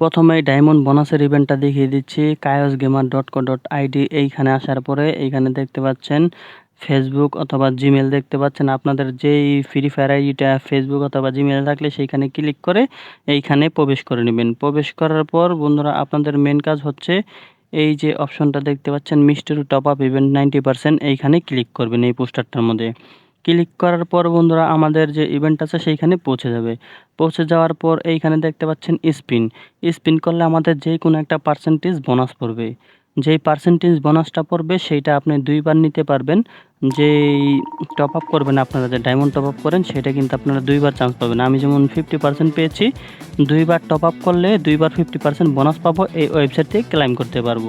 প্রথমে ডায়মন্ড বোনাসের ইভেন্টটা দেখিয়ে দিচ্ছি Qais gamer dot co dot ID এইখানে আসার পরে এইখানে দেখতে পাচ্ছেন ফেসবুক অথবা জিমেল দেখতে পাচ্ছেন। আপনাদের যেই ফ্রি ফায়ার আইডিটা ফেসবুক অথবা জিমেল থাকলে সেইখানে ক্লিক করে এইখানে প্রবেশ করে নেবেন। প্রবেশ করার পর বন্ধুরা, আপনাদের মেন কাজ হচ্ছে এই যে অপশনটা দেখতে পাচ্ছেন mister top up event ninety percent এইখানে ক্লিক করবেন এই পোস্টারটার মধ্যে। ক্লিক করার পর বন্ধুরা আমাদের যে ইভেন্ট আছে সেইখানে পৌঁছে যাবে। পৌঁছে যাওয়ার পর এইখানে দেখতে পাচ্ছেন স্পিন স্পিন করলে আমাদের যে কোনো একটা পার্সেন্টেজ বোনাস পড়বে। যেই পার্সেন্টেজ বোনাসটা পড়বে সেইটা আপনি দুইবার নিতে পারবেন। যেই টপ আপ করবেন আপনারা, যে ডায়মন্ড টপ আপ করেন সেটা কিন্তু আপনারা দুইবার চান্স পাবেন। আমি যেমন ফিফটি পার্সেন্ট পেয়েছি, দুইবার টপ আপ করলে দুইবার ফিফটি পার্সেন্ট বোনাস পাবো, এই ওয়েবসাইট থেকে ক্লাইম করতে পারব।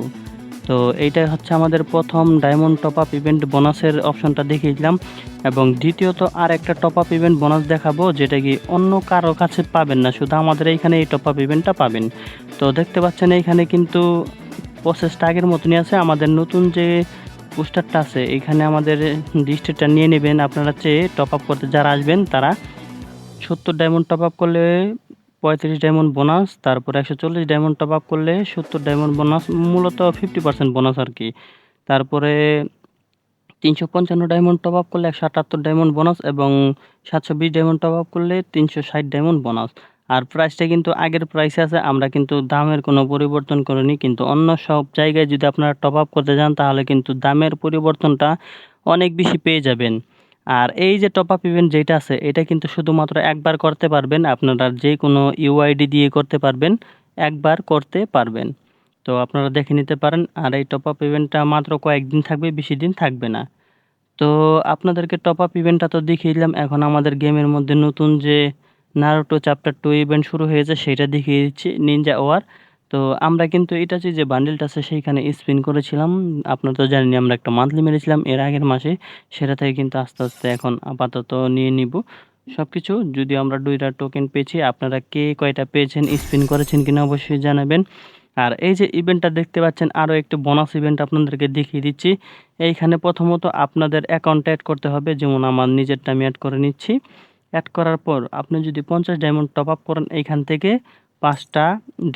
তো এইটাই হচ্ছে আমাদের প্রথম ডায়মন্ড টপ আপ ইভেন্ট বোনাসের অপশনটা দেখিয়েছিলাম এবং দ্বিতীয়ত আর একটা টপ আপ ইভেন্ট বোনাস দেখাবো, যেটা কি অন্য কারও কাছে পাবেন না, শুধু আমাদের এইখানে এই টপ আপ ইভেন্টটা পাবেন। তো দেখতে পাচ্ছেন এইখানে কিন্তু প্রসেসটা আগের মতনই আছে। আমাদের নতুন যে পোস্টারটা আছে এখানে আমাদের ডিস্ট্রিক্টটা নিয়ে নেবেন। আপনারা চেয়ে টপ আপ করতে, যারা আসবেন, তারা সত্তর ডায়মন্ড টপ আপ করলে পঁয়ত্রিশ ডায়মন্ড বোনাস তারপর একশো চল্লিশ ডায়মন্ড টপ আপ করলে সত্তর ডায়মন্ড বোনাস মূলত ফিফটি পার্সেন্ট বোনাস আর কি। তারপরে তিনশো পঞ্চান্ন ডায়মন্ড টপ আপ করলে একশো আটাত্তর ডায়মন্ড বোনাস এবং সাতশো বিশ ডায়মন্ড টপ আপ করলে তিনশো ষাট ডায়মন্ড বোনাস আর প্রাইসটা কিন্তু আগের প্রাইসে আছে, আমরা কিন্তু দামের কোনো পরিবর্তন করিনি, কিন্তু অন্য সব জায়গায় যদি আপনারা টপ আপ করতে যান, তাহলে কিন্তু দামের পরিবর্তনটা অনেক বেশি পেয়ে যাবেন। আর এই যে টপ আপ ইভেন্ট যেটা আছে, এটা কিন্তু শুধুমাত্র একবার করতে পারবেন, আপনারা যে কোনো ইউআইডি দিয়ে করতে পারবেন, একবার করতে পারবেন। তো আপনারা দেখে নিতে পারেন, আর এই টপ আপ ইভেন্টটা মাত্র কয়েকদিন থাকবে, বেশি দিন থাকবে না। তো আপনাদেরকে টপ আপ ইভেন্টটা তো দেখিয়ে দিলাম, এখন আমাদের গেমের মধ্যে নতুন যে নারুটো চ্যাপ্টার টু ইভেন্ট শুরু হয়েছে, সেটা দেখিয়ে দিচ্ছি নিনজা ওয়ার তো আমরা কিন্তু এটা যে বান্ডেলটা আছে সেইখানে স্পিন করেছিলাম। আপনারা তো জানেন আমরা একটা মান্থলি মেরেছিলাম, এর আগের মাসে। সেটা থেকে কিন্তু আস্তে আস্তে এখন আপাতত নিয়ে নিব। সব কিছু যদি আমরা দুইটা টোকেন পেয়েছি, আপনারা কে কয়টা পেয়েছেন স্পিন করেছেন কিনা অবশ্যই জানাবেন। আর এই যে ইভেন্টটা দেখতে পাচ্ছেন আরও একটি বোনাস ইভেন্ট আপনাদেরকে দেখিয়ে দিচ্ছি। এইখানে প্রথমত আপনাদের অ্যাকাউন্ট অ্যাড করতে হবে, যেমন আমার নিজেরটা আমি অ্যাড করে নিচ্ছি। অ্যাড করার পর আপনি যদি পঞ্চাশ ডায়মন্ড টপ আপ করেন এইখান থেকে পাঁচটা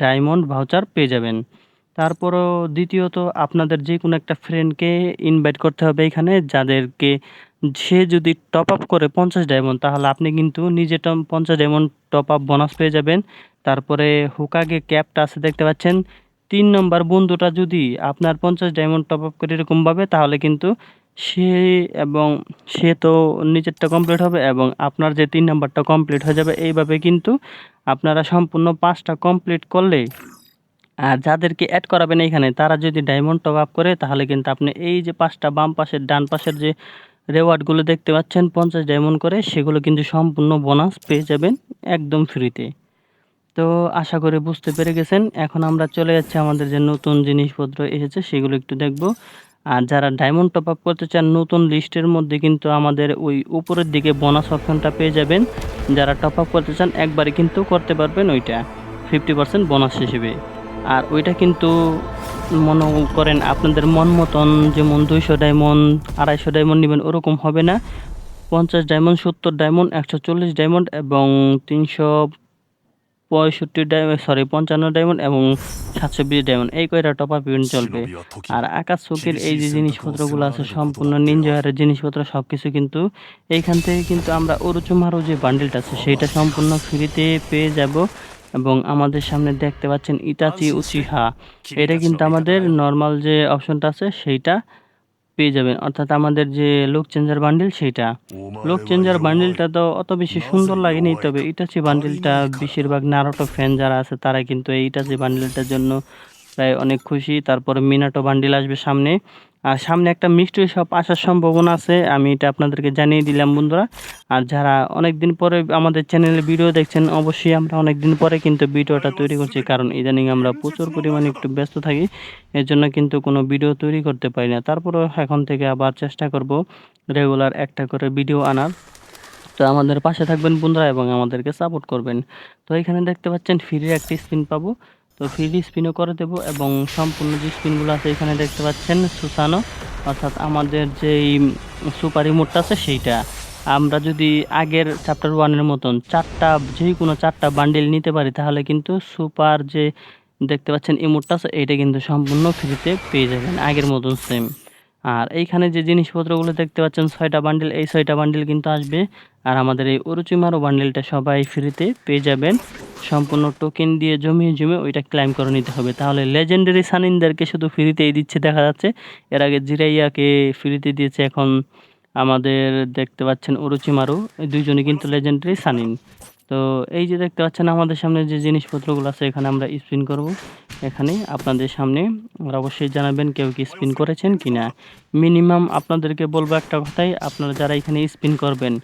ডায়মন্ড ভাউচার পেয়ে যাবেন। তারপরও দ্বিতীয়ত আপনাদের যে কোনো একটা ফ্রেন্ডকে ইনভাইট করতে হবে এখানে, যাদেরকে সে যদি টপ আপ করে পঞ্চাশ ডায়মন্ড, তাহলে আপনি কিন্তু নিজে পঞ্চাশ ডায়মন্ড টপ আপ বোনাস পেয়ে যাবেন। তারপরে হুকাগে ক্যাপটা আছে দেখতে পাচ্ছেন। তিন নম্বর বন্ধুটা যদি আপনার পঞ্চাশ ডায়মন্ড টপ আপ করে এরকমভাবে, তাহলে কিন্তু সে এবং সে তো নিজেরটা কমপ্লিট হবে এবং আপনার যে তিন নাম্বারটা কমপ্লিট হয়ে যাবে এইভাবে কিন্তু আপনারা সম্পূর্ণ পাঁচটা কমপ্লিট করলে আর যাদেরকে অ্যাড করাবেন এইখানে, তারা যদি ডায়মন্ড টপ আপ করে, তাহলে কিন্তু আপনি এই যে পাঁচটা বাম পাশের, ডান পাশের যে রেওয়ার্ডগুলো দেখতে পাচ্ছেন, পঞ্চাশ ডায়মন্ড করে, সেগুলো কিন্তু সম্পূর্ণ বোনাস পেয়ে যাবেন একদম ফ্রিতে তো আশা করি বুঝতে পেরে গেছেন। এখন আমরা চলে যাচ্ছি, আমাদের যে নতুন জিনিসপত্র এসেছে, সেগুলো একটু দেখব। আর যারা ডায়মন্ড টপ আপ করতে চান, নতুন লিস্টের মধ্যে কিন্তু আমাদের ওই উপরের দিকে বোনাস অপশনটা পেয়ে যাবেন। যারা টপ আপ করতে চান, একবারে কিন্তু করতে পারবেন ওইটা ফিফটি পার্সেন্ট বোনাস হিসেবে। আর ওইটা কিন্তু মনে করেন আপনাদের মন মতন যেমন দুইশো ডায়মন্ড আড়াইশো ডায়মন্ড নেবেন, ওরকম হবে না। পঞ্চাশ ডায়মন্ড সত্তর ডায়মন্ড একশো চল্লিশ ডায়মন্ড এবং তিনশো পঁয়ষট্টি ডায়মন্ড সরি পঞ্চান্ন ডায়মন্ড এবং সাতশো বিশ ডায়মন্ড এই কয়টা টপ আপ ইভেন্ট চলবে? আর আকাশ চৌকির এই যে জিনিসপত্রগুলো আছে সম্পূর্ণ নিনজয়ারের জিনিসপত্র সব কিছু কিন্তু এইখান থেকে কিন্তু আমরা ওরুচুমারও যে বান্ডেলটা আছে সেইটা সম্পূর্ণ ফ্রিতে পেয়ে যাব এবং আমাদের সামনে দেখতে পাচ্ছেন ইটাচি উচিহা এটা কিন্তু আমাদের নর্মাল যে অপশনটা আছে সেইটা পেয়ে যাবেন। অর্থাৎ আমাদের যে লুক চেঞ্জার বান্ডিল সেইটা। লুক চেঞ্জার বান্ডিলটা তো অত বেশি সুন্দর লাগেনি তবে এটা যে বান্ডিলটা বেশিরভাগ নারোটো ফ্যান যারা আছে তারা কিন্তু এইটা যে বান্ডিলটার জন্য প্রায় অনেক খুশি। তারপর মিনাটো বান্ডিল আসবে সামনে। আর সামনে একটা মিষ্টি শপ আসার সম্ভাবনা আছে, আমি এটা আপনাদেরকে জানিয়ে দিলাম বন্ধুরা। আর যারা অনেক দিন পরে আমাদের চ্যানেলে ভিডিও দেখছেন, অবশ্যই আমরা অনেক দিন পরে কিন্তু ভিডিওটা তৈরি করছি, কারণ ইদানিং আমরা প্রচুর পরিমাণে একটু ব্যস্ত থাকি এর জন্য কিন্তু কোনো ভিডিও তৈরি করতে পারি না। তারপরেও এখন থেকে আবার চেষ্টা করব রেগুলার একটা করে ভিডিও আনার। তো আমাদের পাশে থাকবেন বন্ধুরা এবং আমাদেরকে সাপোর্ট করবেন। তো এখানে দেখতে পাচ্ছেন ফ্রি একটি স্পিন পাবো। তো ফ্রি স্পিনও করে দেব এবং সম্পূর্ণ যে স্পিনগুলো আছে এখানে দেখতে পাচ্ছেন সুসানো, অর্থাৎ আমাদের যেই সুপার রিমোটটা আছে সেইটা। আমরা যদি আগের চ্যাপ্টার ওয়ানের মতন চারটা যে কোনো চারটা বান্ডিল নিতে পারি, তাহলে কিন্তু সুপার যে দেখতে পাচ্ছেন ইমোটটা আছে, এইটা কিন্তু সম্পূর্ণ ফ্রিতে পেয়ে যাবেন আগের মতন সেম আর এইখানে যে জিনিসপত্রগুলো দেখতে পাচ্ছেন, ছয়টা বান্ডিল এই ছয়টা বান্ডিল কিন্তু আসবে। আর আমাদের এই অরুচিমারো বান্ডিলটা সবাই ফ্রিতে পেয়ে যাবেন। সম্পূর্ণ টোকেন দিয়ে জমিয়ে জমে ওইটা ক্লাইম করে নিতে হবে। তাহলে লেজেন্ডারি সানিনদেরকে শুধু ফ্রিতেই দিচ্ছে দেখা যাচ্ছে। এর আগে জিরাইয়াকে ফ্রিতে দিয়েছে। এখন আমাদের দেখতে পাচ্ছেন অরুচিমারু এই দুইজনই কিন্তু লেজেন্ডারি সানিন তো এই যে দেখতে পাচ্ছেন আমাদের সামনে যে জিনিসপত্রগুলো আছে, এখানে আমরা স্পিন করব। এখানে আপনাদের সামনে অবশ্যই জানাবেন কেউ কি স্পিন করেছেন কি না মিনিমাম আপনাদেরকে বলব একটা কথাই, আপনারা যারা এখানে স্পিন করবেন,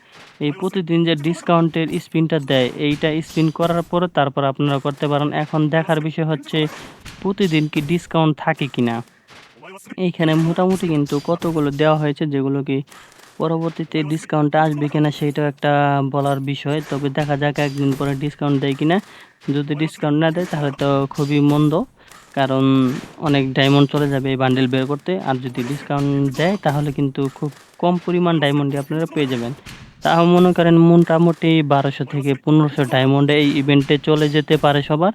এই প্রতিদিন যে ডিসকাউন্টের স্পিনটা দেয়, এইটা স্পিন করার পরে তারপর আপনারা করতে পারেন। এখন দেখার বিষয় হচ্ছে, প্রতিদিন কি ডিসকাউন্ট থাকে কি না এইখানে মোটামুটি কিন্তু কতগুলো দেওয়া হয়েছে, যেগুলো কি পরবর্তীতে ডিসকাউন্টটা আসবে কিনা সেইটাও একটা বলার বিষয়। তবে দেখা যাক একদিন পরে ডিসকাউন্ট দেয় কিনা। যদি ডিসকাউন্ট না দেয়, তাহলে তো খুবই মন্দ। কারণ অনেক ডায়মন্ড চলে যাবে এই বান্ডেল বের করতে। আর যদি ডিসকাউন্ট দেয়, তাহলে কিন্তু খুব কম পরিমাণ ডায়মন্ডই আপনারা পেয়ে যাবেন। তাও মনে করেন মোটামুটি বারোশো থেকে পনেরোশো ডায়মন্ডে এই ইভেন্টে চলে যেতে পারে সবার।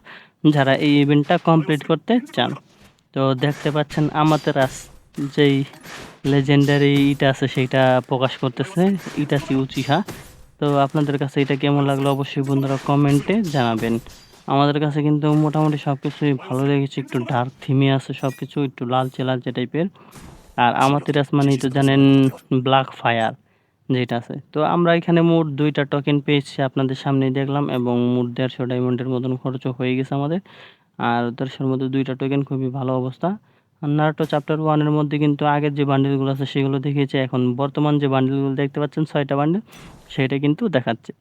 যারা এই ইভেন্টটা কমপ্লিট করতে চান। তো দেখতে পাচ্ছেন আমাতেরাস যেই লেজেন্ডারি ইটা আছে, সেইটা প্রকাশ করতেছে ইটাচি উচিহা। তো আপনাদের কাছে এটা কেমন লাগল অবশ্যই বন্ধুরা কমেন্টে জানাবেন। আমাদের কাছে কিন্তু মোটামুটি সব কিছুই ভালো লেগেছে, একটু ডার্ক থিমে আছে সব কিছু একটু লালচে লালচে টাইপের আর আমাতেরাস মানে তো জানেন ব্ল্যাক ফায়ার যেটা আছে। তো আমরা এখানে মোট দুইটা টোকেন পেয়েছি আপনাদের সামনেই দেখলাম এবং মোট দেড়শো ডায়মন্ডের মতন খরচ হয়ে গেছে আমাদের। আর দেড়শোর মধ্যে দুইটা টোকেন খুবই ভালো অবস্থা। নারুটো চ্যাপ্টার ওয়ানের মধ্যে কিন্তু আগের যে বান্ডিলগুলো আছে সেগুলো দেখিয়েছে। এখন বর্তমান যে বান্ডিলগুলো দেখতে পাচ্ছেন, ছয়টা বান্ডিল সেটা কিন্তু দেখাচ্ছে।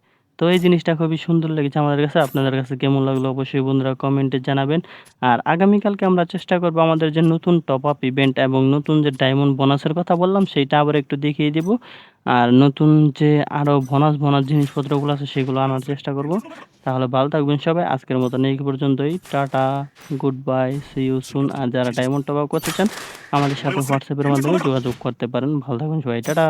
তো এই জিনিসটা খুবই সুন্দর লেগেছে আমাদের কাছে। আপনাদের কাছে কেমন লাগল অবশ্যই বন্ধুরা কমেন্টে জানাবেন। আর আগামীকালকে আমরা চেষ্টা করব আমাদের যে নতুন টপ আপ ইভেন্ট এবং নতুন যে ডায়মন্ড বোনাসের কথা বললাম, সেইটা আবার একটু দেখিয়ে দিব। আর নতুন যে আরও বোনাস বোনাস জিনিসপত্রগুলো আছে, সেগুলো আনার চেষ্টা করব। তাহলে ভালো থাকবেন সবাই। আজকের মতন এই পর্যন্তই। Tata goodbye see you soon আর যারা ডায়মন্ড টপ আপ করতে চান, আমাদের সাথে হোয়াটসঅ্যাপের মাধ্যমে যোগাযোগ করতে পারেন। ভালো থাকবেন সবাই। টাটা।